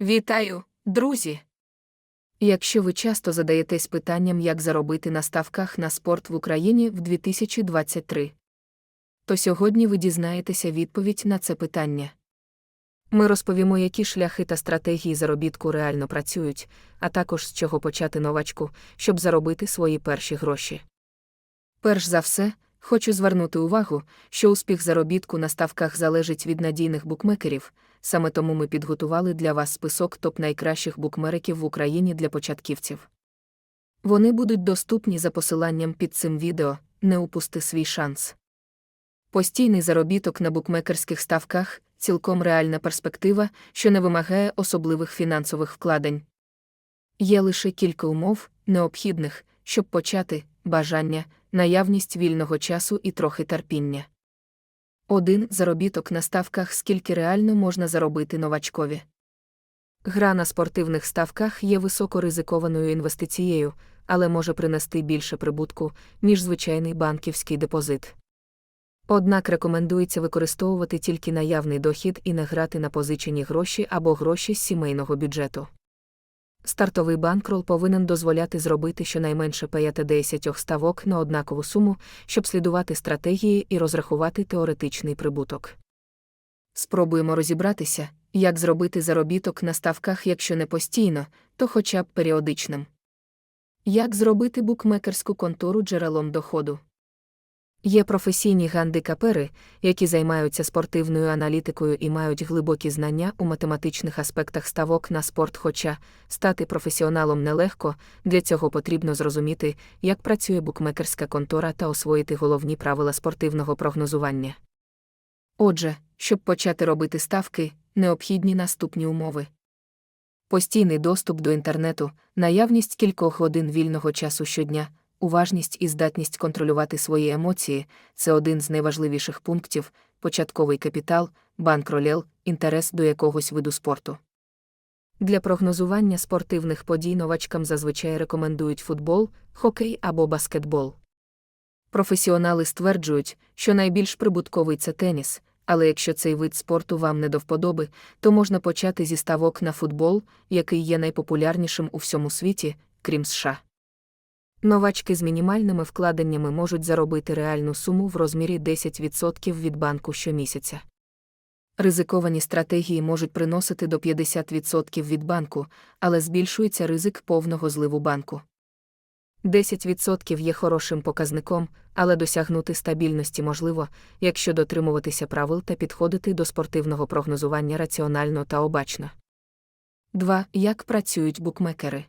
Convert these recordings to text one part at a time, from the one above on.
Вітаю, друзі! Якщо ви часто задаєтесь питанням, як заробити на ставках на спорт в Україні в 2023, то сьогодні ви дізнаєтеся відповідь на це питання. Ми розповімо, які шляхи та стратегії заробітку реально працюють, а також з чого почати новачку, щоб заробити свої перші гроші. Перш за все, хочу звернути увагу, що успіх заробітку на ставках залежить від надійних букмекерів, саме тому ми підготували для вас список топ найкращих букмериків в Україні для початківців. Вони будуть доступні за посиланням під цим відео, не упусти свій шанс. Постійний заробіток на букмекерських ставках цілком реальна перспектива, що не вимагає особливих фінансових вкладень. Є лише кілька умов, необхідних, щоб почати бажання, наявність вільного часу і трохи терпіння. Один заробіток на ставках, скільки реально можна заробити новачкові. Гра на спортивних ставках є високоризикованою інвестицією, але може принести більше прибутку, ніж звичайний банківський депозит. Однак рекомендується використовувати тільки наявний дохід і не грати на позичені гроші або гроші з сімейного бюджету. Стартовий банкрол повинен дозволяти зробити щонайменше 5-10 ставок на однакову суму, щоб слідувати стратегії і розрахувати теоретичний прибуток. Спробуємо розібратися, як зробити заробіток на ставках, якщо не постійно, то хоча б періодичним. Як зробити букмекерську контору джерелом доходу? Є професійні гандикапери, які займаються спортивною аналітикою і мають глибокі знання у математичних аспектах ставок на спорт. Хоча стати професіоналом нелегко, для цього потрібно зрозуміти, як працює букмекерська контора та освоїти головні правила спортивного прогнозування. Отже, щоб почати робити ставки, необхідні наступні умови. Постійний доступ до інтернету, наявність кількох годин вільного часу щодня, уважність і здатність контролювати свої емоції це один з найважливіших пунктів початковий капітал, банкролел, інтерес до якогось виду спорту. Для прогнозування спортивних подій новачкам зазвичай рекомендують футбол, хокей або баскетбол. Професіонали стверджують, що найбільш прибутковий це теніс, але якщо цей вид спорту вам не до вподоби, то можна почати зі ставок на футбол, який є найпопулярнішим у всьому світі, крім США. Новачки з мінімальними вкладеннями можуть заробити реальну суму в розмірі 10% від банку щомісяця. Ризиковані стратегії можуть приносити до 50% від банку, але збільшується ризик повного зливу банку. 10% є хорошим показником, але досягнути стабільності можливо, якщо дотримуватися правил та підходити до спортивного прогнозування раціонально та обачно. 2. Як працюють букмекери?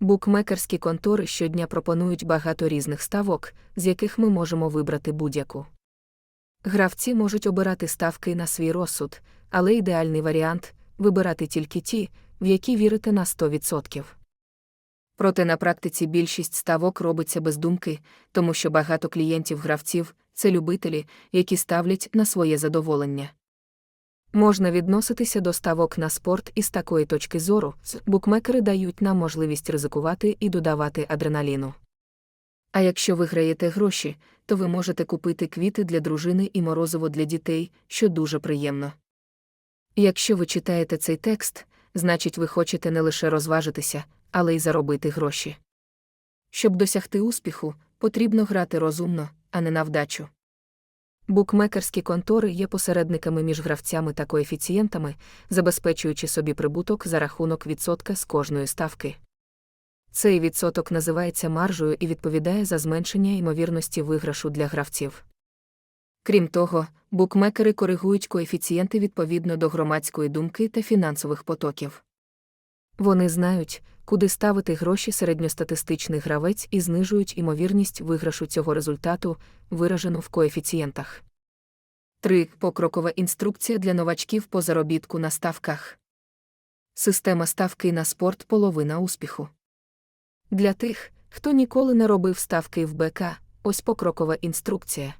Букмекерські контори щодня пропонують багато різних ставок, з яких ми можемо вибрати будь-яку. Гравці можуть обирати ставки на свій розсуд, але ідеальний варіант вибирати тільки ті, в які вірите на 100%. Проте на практиці більшість ставок робиться без думки, тому що багато клієнтів-гравців це любителі, які ставлять на своє задоволення. Можна відноситися до ставок на спорт із такої точки зору, букмекери дають нам можливість ризикувати і додавати адреналіну. А якщо ви граєте гроші, то ви можете купити квіти для дружини і морозиво для дітей, що дуже приємно. Якщо ви читаєте цей текст, значить ви хочете не лише розважитися, але й заробити гроші. Щоб досягти успіху, потрібно грати розумно, а не на вдачу. Букмекерські контори є посередниками між гравцями та коефіцієнтами, забезпечуючи собі прибуток за рахунок відсотка з кожної ставки. Цей відсоток називається маржею і відповідає за зменшення ймовірності виграшу для гравців. Крім того, букмекери коригують коефіцієнти відповідно до громадської думки та фінансових потоків. Вони знають, куди ставити гроші середньостатистичний гравець і знижують імовірність виграшу цього результату, виражену в коефіцієнтах. 3. Покрокова інструкція для новачків по заробітку на ставках. Система ставки на спорт половина успіху. Для тих, хто ніколи не робив ставки в БК, ось покрокова інструкція.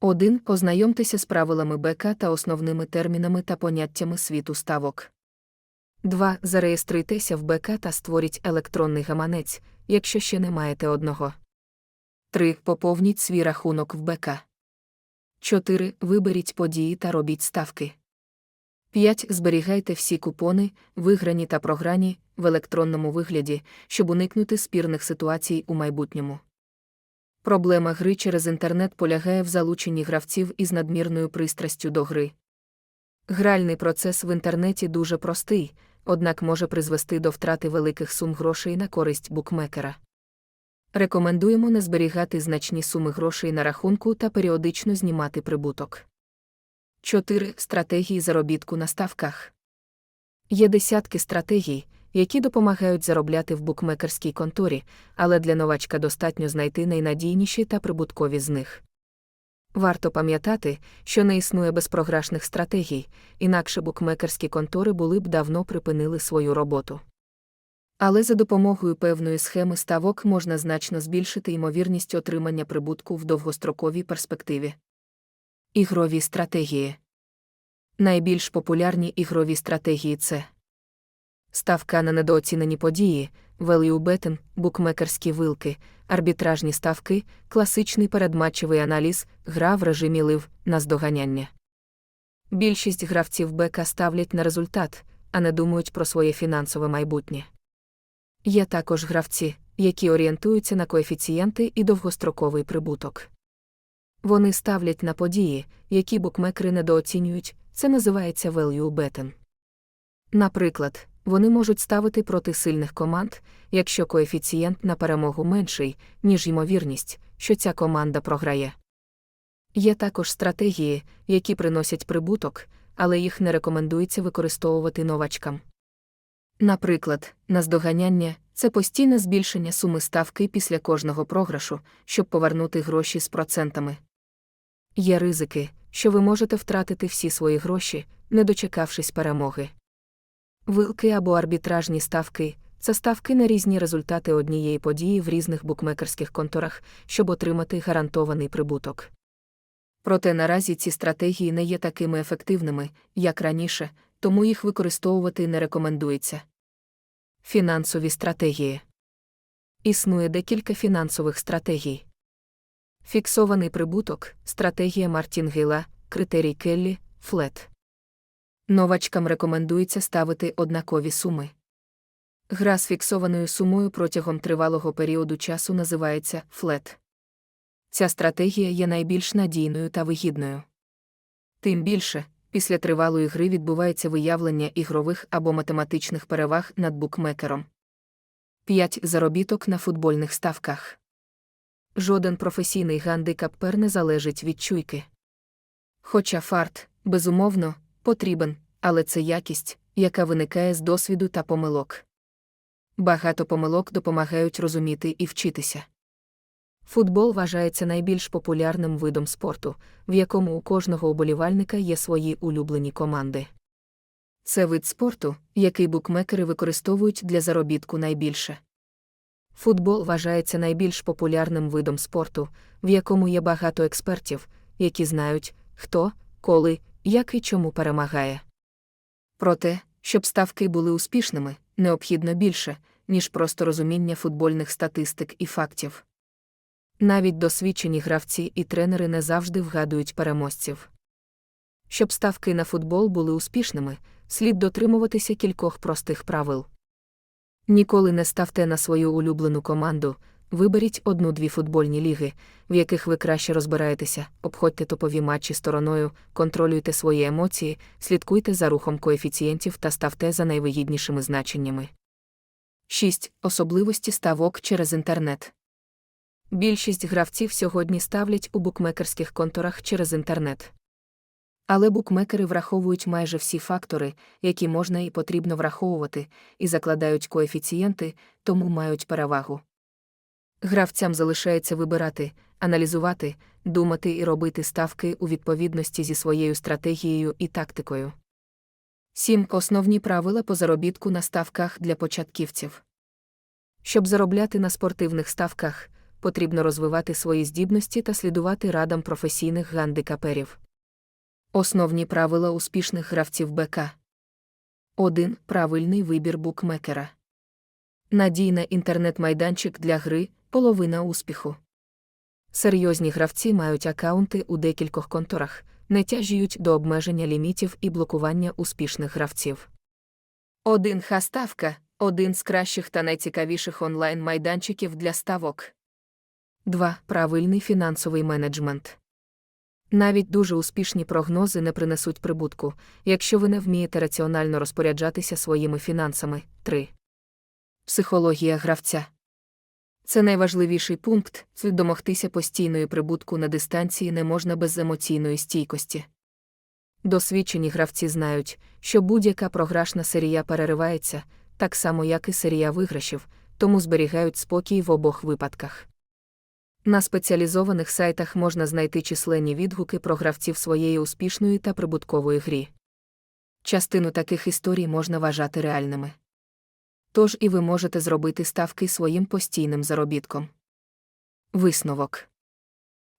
1. Ознайомтеся з правилами БК та основними термінами та поняттями світу ставок. 2. Зареєструйтеся в БК та створіть електронний гаманець, якщо ще не маєте одного. 3. Поповніть свій рахунок в БК. 4. Виберіть події та робіть ставки. 5. Зберігайте всі купони, виграні та програні, в електронному вигляді, щоб уникнути спірних ситуацій у майбутньому. Проблема гри через інтернет полягає в залученні гравців із надмірною пристрастю до гри. Гральний процес в інтернеті дуже простий, однак може призвести до втрати великих сум грошей на користь букмекера. Рекомендуємо не зберігати значні суми грошей на рахунку та періодично знімати прибуток. 4. Стратегії заробітку на ставках. Є десятки стратегій, які допомагають заробляти в букмекерській конторі, але для новачка достатньо знайти найнадійніші та прибуткові з них. Варто пам'ятати, що не існує безпрограшних стратегій, інакше букмекерські контори були б давно припинили свою роботу. Але за допомогою певної схеми ставок можна значно збільшити ймовірність отримання прибутку в довгостроковій перспективі. Ігрові стратегії найбільш популярні ігрові стратегії це ставка на недооцінені події, value betting, букмекерські вилки, арбітражні ставки, класичний передматчевий аналіз, гра в режимі лив, наздоганяння. Більшість гравців бека ставлять на результат, а не думають про своє фінансове майбутнє. Є також гравці, які орієнтуються на коефіцієнти і довгостроковий прибуток. Вони ставлять на події, які букмекери недооцінюють, це називається value betting. Наприклад, вони можуть ставити проти сильних команд, якщо коефіцієнт на перемогу менший, ніж ймовірність, що ця команда програє. Є також стратегії, які приносять прибуток, але їх не рекомендується використовувати новачкам. Наприклад, наздоганяння це постійне збільшення суми ставки після кожного програшу, щоб повернути гроші з процентами. Є ризики, що ви можете втратити всі свої гроші, не дочекавшись перемоги. Вилки або арбітражні ставки це ставки на різні результати однієї події в різних букмекерських конторах, щоб отримати гарантований прибуток. Проте наразі ці стратегії не є такими ефективними, як раніше, тому їх використовувати не рекомендується. Фінансові стратегії існує декілька фінансових стратегій. Фіксований прибуток, стратегія Мартінгейла, критерій Келлі, флет. Новачкам рекомендується ставити однакові суми. Гра з фіксованою сумою протягом тривалого періоду часу називається флет. Ця стратегія є найбільш надійною та вигідною. Тим більше, після тривалої гри відбувається виявлення ігрових або математичних переваг над букмекером. 5. Заробіток на футбольних ставках. Жоден професійний гандикапер не залежить від чуйки. Хоча фарт, безумовно, потрібен, але це якість, яка виникає з досвіду та помилок. Багато помилок допомагають розуміти і вчитися. Футбол вважається найбільш популярним видом спорту, в якому у кожного уболівальника є свої улюблені команди. Це вид спорту, який букмекери використовують для заробітку найбільше. Футбол вважається найбільш популярним видом спорту, в якому є багато експертів, які знають, хто, коли, як і чому перемагає. Проте, щоб ставки були успішними, необхідно більше, ніж просто розуміння футбольних статистик і фактів. Навіть досвідчені гравці і тренери не завжди вгадують переможців. Щоб ставки на футбол були успішними, слід дотримуватися кількох простих правил. Ніколи не ставте на свою улюблену команду, виберіть одну-дві футбольні ліги, в яких ви краще розбираєтеся, обходьте топові матчі стороною, контролюйте свої емоції, слідкуйте за рухом коефіцієнтів та ставте за найвигіднішими значеннями. 6. Особливості ставок через інтернет. Більшість гравців сьогодні ставлять у букмекерських конторах через інтернет. Але букмекери враховують майже всі фактори, які можна і потрібно враховувати, і закладають коефіцієнти, тому мають перевагу. Гравцям залишається вибирати, аналізувати, думати і робити ставки у відповідності зі своєю стратегією і тактикою. 7. Основні правила по заробітку на ставках для початківців. Щоб заробляти на спортивних ставках, потрібно розвивати свої здібності та слідувати радам професійних гандикаперів. Основні правила успішних гравців БК 1. Правильний вибір букмекера. Надійна інтернет-майданчик для гри половина успіху. Серйозні гравці мають акаунти у декількох конторах, не тяжіють до обмеження лімітів і блокування успішних гравців. Один хаставка один з кращих та найцікавіших онлайн-майданчиків для ставок. 2. Правильний фінансовий менеджмент. Навіть дуже успішні прогнози не принесуть прибутку, якщо ви не вмієте раціонально розпоряджатися своїми фінансами. 3. Психологія гравця. Це найважливіший пункт домогтися постійної прибутку на дистанції не можна без емоційної стійкості. Досвідчені гравці знають, що будь-яка програшна серія переривається, так само як і серія виграшів, тому зберігають спокій в обох випадках. На спеціалізованих сайтах можна знайти численні відгуки про гравців своєї успішної та прибуткової грі. Частину таких історій можна вважати реальними. Тож і ви можете зробити ставки своїм постійним заробітком. Висновок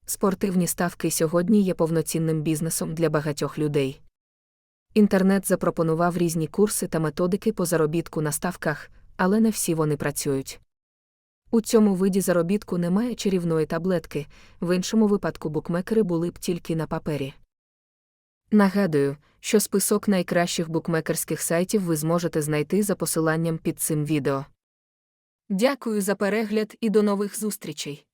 Спортивні ставки сьогодні є повноцінним бізнесом для багатьох людей. Інтернет запропонував різні курси та методики по заробітку на ставках, але не всі вони працюють. У цьому виді заробітку немає чарівної таблетки, в іншому випадку букмекери були б тільки на папері. Нагадую, що список найкращих букмекерських сайтів ви зможете знайти за посиланням під цим відео. Дякую за перегляд і до нових зустрічей!